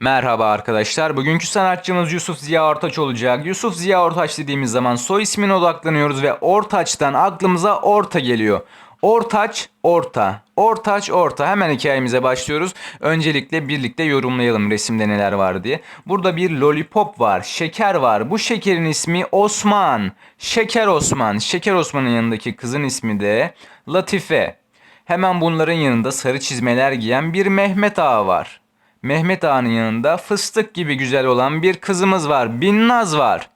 Merhaba arkadaşlar. Bugünkü sanatçımız Yusuf Ziya Ortaç olacak. Yusuf Ziya Ortaç dediğimiz zaman soy ismine odaklanıyoruz ve Ortaç'tan aklımıza Orta geliyor. Ortaç, Orta. Ortaç, Orta. Hemen hikayemize başlıyoruz. Öncelikle birlikte yorumlayalım resimde neler var diye. Burada bir lollipop var, şeker var. Bu şekerin ismi Osman. Şeker Osman. Şeker Osman'ın yanındaki kızın ismi de Latife. Hemen bunların yanında sarı çizmeler giyen bir Mehmet Ağa var. Mehmet Ağa'nın yanında fıstık gibi güzel olan bir kızımız var. Binnaz var.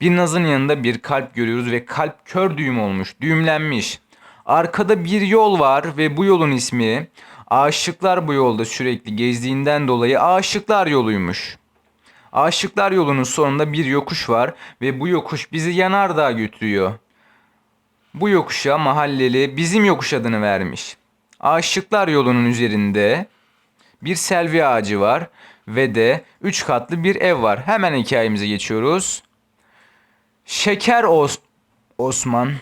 Binnaz'ın yanında bir kalp görüyoruz ve kalp kör düğüm olmuş, düğümlenmiş. Arkada bir yol var ve bu yolun ismi Aşıklar bu yolda sürekli gezdiğinden dolayı Aşıklar yoluymuş. Aşıklar yolunun sonunda bir yokuş var ve bu yokuş bizi yanardağ götürüyor. Bu yokuşa mahalleli bizim yokuş adını vermiş. Aşıklar yolunun üzerinde bir selvi ağacı var ve de 3 katlı bir ev var. Hemen hikayemize geçiyoruz. Şeker Os Osman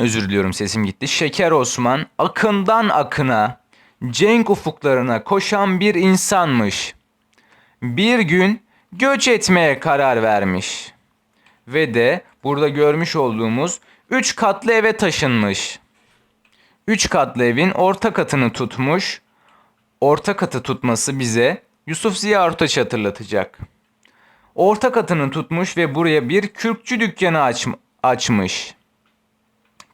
özür diliyorum sesim gitti. Şeker Osman akından akına cenk ufuklarına koşan bir insanmış. Bir gün göç etmeye karar vermiş. Ve de burada görmüş olduğumuz 3 katlı eve taşınmış. 3 katlı evin orta katını tutmuş orta katı tutması bize Yusuf Ziya Ortaç'ı hatırlatacak. Orta katını tutmuş ve buraya bir kürkçü dükkanı aç, açmış.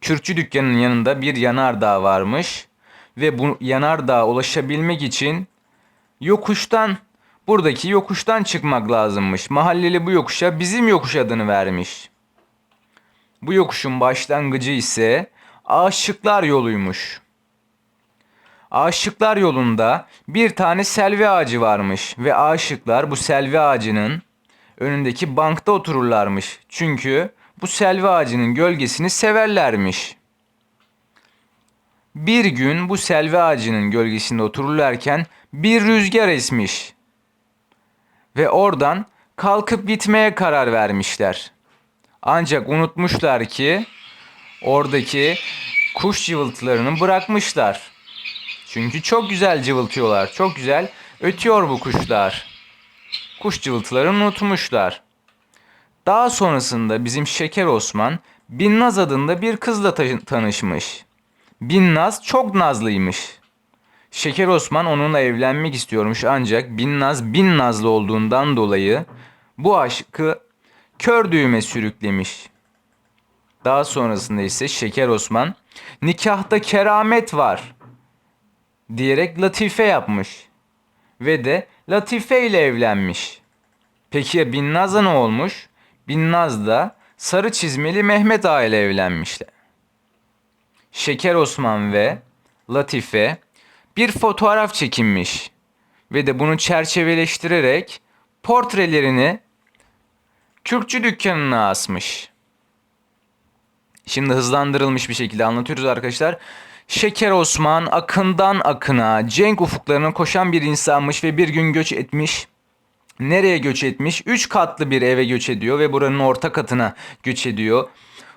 Kürkçü dükkanının yanında bir yanardağ varmış ve bu yanardağa ulaşabilmek için yokuştan buradaki yokuştan çıkmak lazımmış. Mahalleli bu yokuşa bizim yokuş adını vermiş. Bu yokuşun başlangıcı ise Aşıklar yoluymuş. Aşıklar yolunda bir tane selvi ağacı varmış ve aşıklar bu selvi ağacının önündeki bankta otururlarmış. Çünkü bu selvi ağacının gölgesini severlermiş. Bir gün bu selvi ağacının gölgesinde otururlarken bir rüzgar esmiş. Ve oradan kalkıp gitmeye karar vermişler. Ancak unutmuşlar ki oradaki kuş cıvıltılarını bırakmışlar. Çünkü çok güzel cıvıltıyorlar. Çok güzel ötüyor bu kuşlar. Kuş cıvıltılarını unutmuşlar. Daha sonrasında bizim Şeker Osman Binnaz adında bir kızla ta- tanışmış. Binnaz çok nazlıymış. Şeker Osman onunla evlenmek istiyormuş ancak Binnaz bin nazlı olduğundan dolayı bu aşkı kör düğüme sürüklemiş. Daha sonrasında ise Şeker Osman nikahta keramet var diyerek latife yapmış. Ve de Latife ile evlenmiş. Peki ya Binnaz'a ne olmuş? Binnaz da sarı çizmeli Mehmet Ağa ile evlenmişler. Şeker Osman ve Latife bir fotoğraf çekinmiş ve de bunu çerçeveleştirerek portrelerini Kürkçü dükkanına asmış. Şimdi hızlandırılmış bir şekilde anlatıyoruz arkadaşlar. Şeker Osman akından akına cenk ufuklarına koşan bir insanmış ve bir gün göç etmiş. Nereye göç etmiş? Üç katlı bir eve göç ediyor ve buranın orta katına göç ediyor.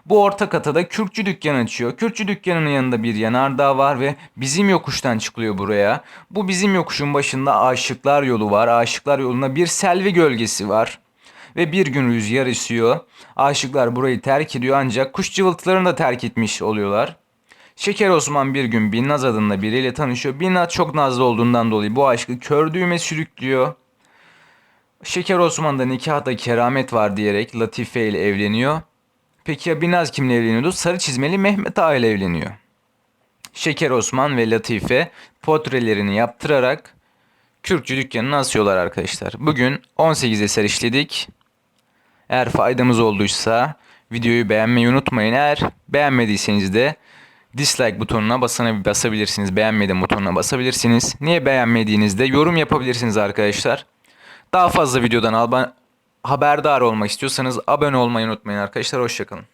Bu orta kata da kürkçü dükkan açıyor. Kürkçü dükkanının yanında bir yanardağ var ve bizim yokuştan çıkılıyor buraya. Bu bizim yokuşun başında Aşıklar yolu var. Aşıklar yoluna bir selvi gölgesi var. Ve bir gün rüzgar esiyor. Aşıklar burayı terk ediyor ancak kuş cıvıltılarını da terk etmiş oluyorlar. Şeker Osman bir gün Binnaz adında biriyle tanışıyor. Binnaz çok nazlı olduğundan dolayı bu aşkı kör düğüme sürüklüyor. Şeker Osman'da nikahta keramet var diyerek Latife ile evleniyor. Peki ya Binnaz kimle evleniyordu? Sarı çizmeli Mehmet Ağa ile evleniyor. Şeker Osman ve Latife portrelerini yaptırarak Kürkçü dükkanını asıyorlar arkadaşlar. Bugün 18 eser işledik. Eğer faydamız olduysa videoyu beğenmeyi unutmayın. Eğer beğenmediyseniz de dislike butonuna basana basabilirsiniz. Beğenmedim butonuna basabilirsiniz. Niye beğenmediğinizde yorum yapabilirsiniz arkadaşlar. Daha fazla videodan haberdar olmak istiyorsanız abone olmayı unutmayın arkadaşlar. Hoşçakalın.